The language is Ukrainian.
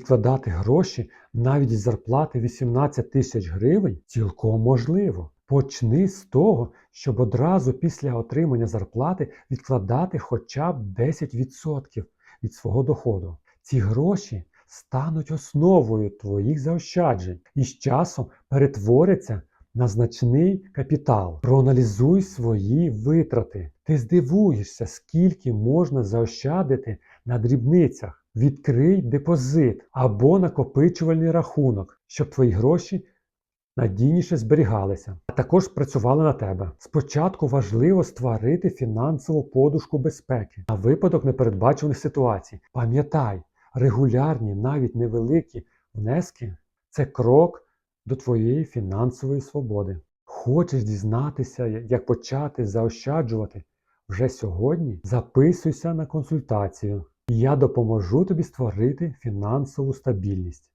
Відкладати гроші навіть із зарплати 18 тисяч гривень цілком можливо. Почни з того, щоб одразу після отримання зарплати відкладати хоча б 10% від свого доходу. Ці гроші стануть основою твоїх заощаджень і з часом перетворяться на значний капітал. Проаналізуй свої витрати. Ти здивуєшся, скільки можна заощадити на дрібницях. Відкрий депозит або накопичувальний рахунок, щоб твої гроші надійніше зберігалися, а також працювали на тебе. Спочатку важливо створити фінансову подушку безпеки на випадок непередбачених ситуацій. Пам'ятай, регулярні, навіть невеликі внески це крок до твоєї фінансової свободи. Хочеш дізнатися, як почати заощаджувати вже сьогодні? Записуйся на консультацію, я допоможу тобі створити фінансову стабільність.